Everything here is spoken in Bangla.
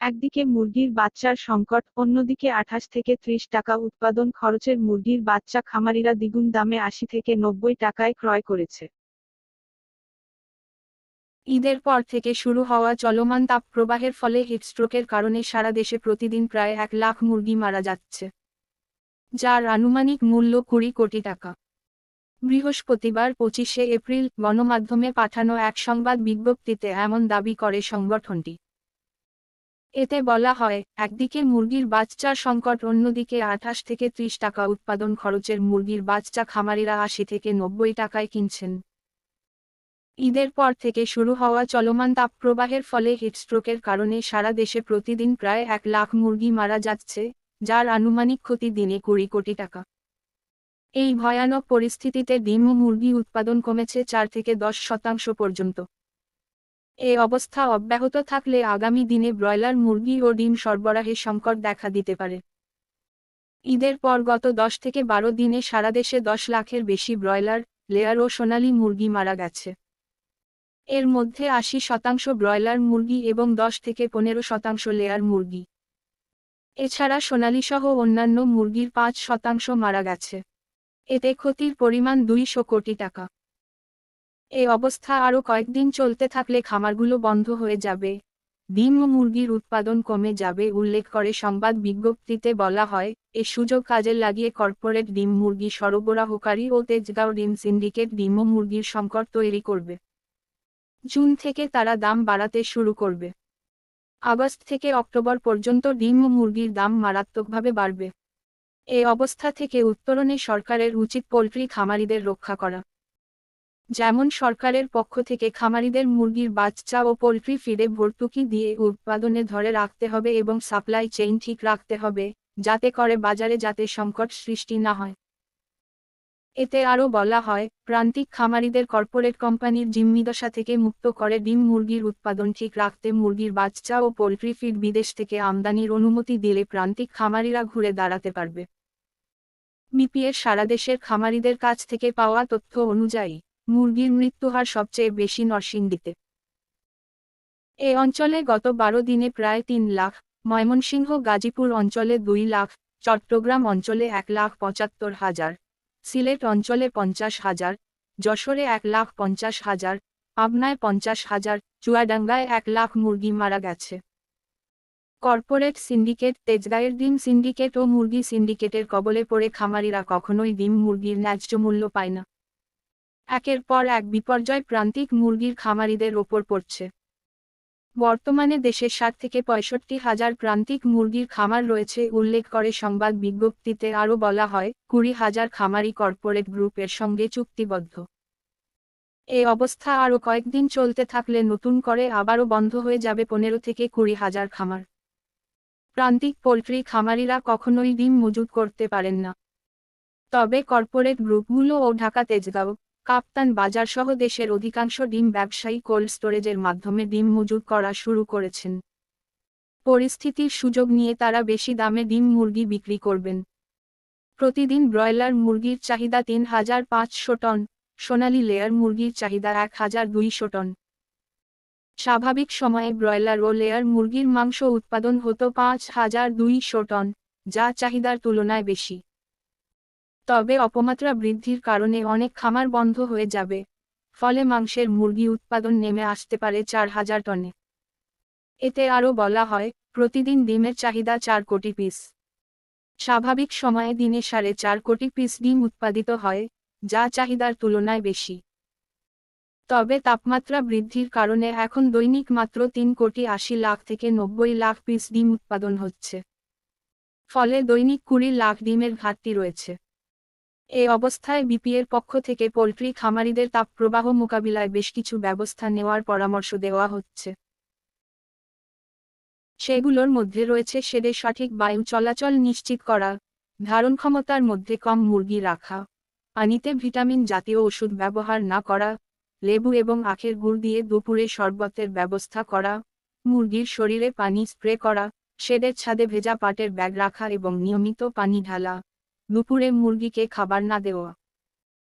একদিকে মুরগির বাচ্চার সংকট, অন্যদিকে আঠাশ থেকে ত্রিশ টাকা উৎপাদন খরচের মুরগির বাচ্চা খামারিরা দ্বিগুণ দামে আশি থেকে নব্বই টাকায় ক্রয় করেছে। ঈদের পর থেকে শুরু হওয়া চলমান তাপপ্রবাহের ফলে হিটস্ট্রোকের কারণে সারা দেশে প্রতিদিন প্রায় এক লাখ মুরগি মারা যাচ্ছে, যার আনুমানিক মূল্য কুড়ি কোটি টাকা। বৃহস্পতিবার পঁচিশে এপ্রিল গণমাধ্যমে পাঠানো এক সংবাদ বিজ্ঞপ্তিতে এমন দাবি করে সংগঠনটি। এতে বলা হয়, একদিকে মুরগির বাচ্চার সংকট, অন্যদিকে আঠাশ থেকে ত্রিশ টাকা উৎপাদন খরচের মুরগির বাচ্চা খামারিরা আশি থেকে নব্বই টাকায় কিনছেন। ঈদের পর থেকে শুরু হওয়া চলমান তাপপ্রবাহের ফলে হিটস্ট্রোকের কারণে সারা দেশে প্রতিদিন প্রায় এক লাখ মুরগি মারা যাচ্ছে, যার আনুমানিক ক্ষতি দিনে কুড়ি কোটি টাকা। এই ভয়ানক পরিস্থিতিতে ডিম ও মুরগি উৎপাদন কমেছে চার থেকে দশ শতাংশ পর্যন্ত। এ অবস্থা অব্যাহত থাকলে আগামী দিনে ব্রয়লার মুরগি ও ডিম সরবরাহে সংকট দেখা দিতে পারে। ঈদের পর গত দশ থেকে বারো দিনে সারা দেশে দশ লাখের বেশি ব্রয়লার, লেয়ার ও সোনালী মুরগি মারা গেছে। এর মধ্যে আশি শতাংশ ব্রয়লার মুরগি এবং দশ থেকে পনেরো শতাংশ লেয়ার মুরগি। এছাড়া সোনালীসহ অন্যান্য মুরগির পাঁচ শতাংশ মারা গেছে। এতে ক্ষতির পরিমাণ দুইশো কোটি টাকা। এই অবস্থা আরও কয়েকদিন চলতে থাকলে খামারগুলো বন্ধ হয়ে যাবে। ডিম ও মুরগির উৎপাদন কমে যাবে, উল্লেখ করে সংবাদ বিজ্ঞপ্তিতে বলা হয়, এ সুযোগ কাজে লাগিয়ে কর্পোরেট ডিম মুরগি সরবরাহকারী ও তেজগাঁও ডিম সিন্ডিকেট ডিম ও মুরগির সংকট তৈরি করবে। জুন থেকে তারা দাম বাড়াতে শুরু করবে। আগস্ট থেকে অক্টোবর পর্যন্ত ডিম ও মুরগির দাম মারাত্মকভাবে বাড়বে। এ অবস্থা থেকে উত্তরণে সরকারের উচিত পোলট্রি খামারিদের রক্ষা করা। যেমন সরকারের পক্ষ থেকে খামারিদের মুরগির বাচ্চা ও পোলট্রি ফিডে ভর্তুকি দিয়ে উৎপাদনে ধরে রাখতে হবে এবং সাপ্লাই চেইন ঠিক রাখতে হবে, যাতে করে বাজারে যাতে সংকট সৃষ্টি না হয়। এতে আরও বলা হয়, প্রান্তিক খামারিদের কর্পোরেট কোম্পানির জিম্মিদশা থেকে মুক্ত করে ডিম মুরগির উৎপাদন ঠিক রাখতে মুরগির বাচ্চা ও পোলট্রি ফিড বিদেশ থেকে আমদানির অনুমতি দিলে প্রান্তিক খামারিরা ঘুরে দাঁড়াতে পারবে। বিপিএর সারা দেশের খামারিদের কাছ থেকে পাওয়া তথ্য অনুযায়ী মুরগির মৃত্যুহার সবচেয়ে বেশি নরসিংদীতে। এ অঞ্চলে গত বারো দিনে প্রায় তিন লাখ, ময়মনসিংহ, গাজীপুর অঞ্চলে দুই লাখ, চট্টগ্রাম অঞ্চলে এক লাখ পঁচাত্তর হাজার, সিলেট অঞ্চলে পঞ্চাশ হাজার, যশোরে এক লাখ পঞ্চাশ হাজার, পাবনায় পঞ্চাশ হাজার, চুয়াডাঙ্গায় এক লাখ মুরগি মারা গেছে। কর্পোরেট সিন্ডিকেট, তেজগাঁয়ের ডিম সিন্ডিকেট ও মুরগি সিন্ডিকেটের কবলে পড়ে খামারিরা কখনোই ডিম মুরগির ন্যায্য মূল্য পায় না। একের পর এক বিপর্যয় প্রান্তিক মুরগির খামারিদের ওপর পড়ছে। বর্তমানে দেশের ষাট থেকে পঁয়ষট্টি হাজার প্রান্তিক মুরগির খামার রয়েছে, উল্লেখ করে সংবাদ বিজ্ঞপ্তিতে আরও বলা হয়, কুড়ি হাজার খামারি কর্পোরেট গ্রুপের সঙ্গে চুক্তিবদ্ধ। এই অবস্থা আরও কয়েকদিন চলতে থাকলে নতুন করে আবারও বন্ধ হয়ে যাবে পনেরো থেকে কুড়ি হাজার খামার। প্রান্তিক পোলট্রি খামারিরা কখনোই ডিম মজুত করতে পারেন না। তবে কর্পোরেট গ্রুপগুলো ও ঢাকা তেজগাঁও কাপ্তান বাজারসহ দেশের অধিকাংশ ডিম ব্যবসায়ী কোল্ড স্টোরেজের মাধ্যমে ডিম মজুত করা শুরু করেছেন। পরিস্থিতির সুযোগ নিয়ে তারা বেশি দামে ডিম মুরগি বিক্রি করবেন। প্রতিদিন ব্রয়লার মুরগির চাহিদা তিন হাজার পাঁচশো টন, সোনালী লেয়ার মুরগির চাহিদা এক হাজার দুইশো টন। স্বাভাবিক সময়ে ব্রয়লার ও লেয়ার মুরগির মাংস উৎপাদন হতো পাঁচ হাজার দুইশো টন, যা চাহিদার তুলনায় বেশি। তবে অপমাত্রা বৃদ্ধির কারণে অনেক খামার বন্ধ হয়ে যাবে। ফলে মাংসের মুরগি উৎপাদন নেমে আসতে পারে চার হাজার টনে। এতে আরও বলা হয়, প্রতিদিন ডিমের চাহিদা চার কোটি পিস। স্বাভাবিক সময়ে দিনে সাড়ে চার কোটি পিস ডিম উৎপাদিত হয়, যা চাহিদার তুলনায় বেশি। তবে তাপমাত্রা বৃদ্ধির কারণে এখন দৈনিক মাত্র তিন কোটি আশি লাখ থেকে নব্বই লাখ পিস ডিম উৎপাদন হচ্ছে। ফলে দৈনিক কুড়ি লাখ ডিমের ঘাটতি রয়েছে। এ অবস্থায় বিপিএর পক্ষ থেকে পোলট্রি খামারিদের তাপপ্রবাহ মোকাবিলায় বেশ কিছু ব্যবস্থা নেওয়ার পরামর্শ দেওয়া হচ্ছে। সেগুলোর মধ্যে রয়েছে সেদের সঠিক বায়ু চলাচল নিশ্চিত করা, ধারণ ক্ষমতার মধ্যে কম মুরগি রাখা, পানিতে ভিটামিন জাতীয় ওষুধ ব্যবহার না করা, লেবু এবং আখের গুড় দিয়ে দুপুরে শরবতের ব্যবস্থা করা, মুরগির শরীরে পানি স্প্রে করা শেডের ছাদে ভেজা পাটের ব্যাগ রাখা এবং নিয়মিত পানি ঢালা। দুপুরে মুরগিকে খাবার না দেওয়া।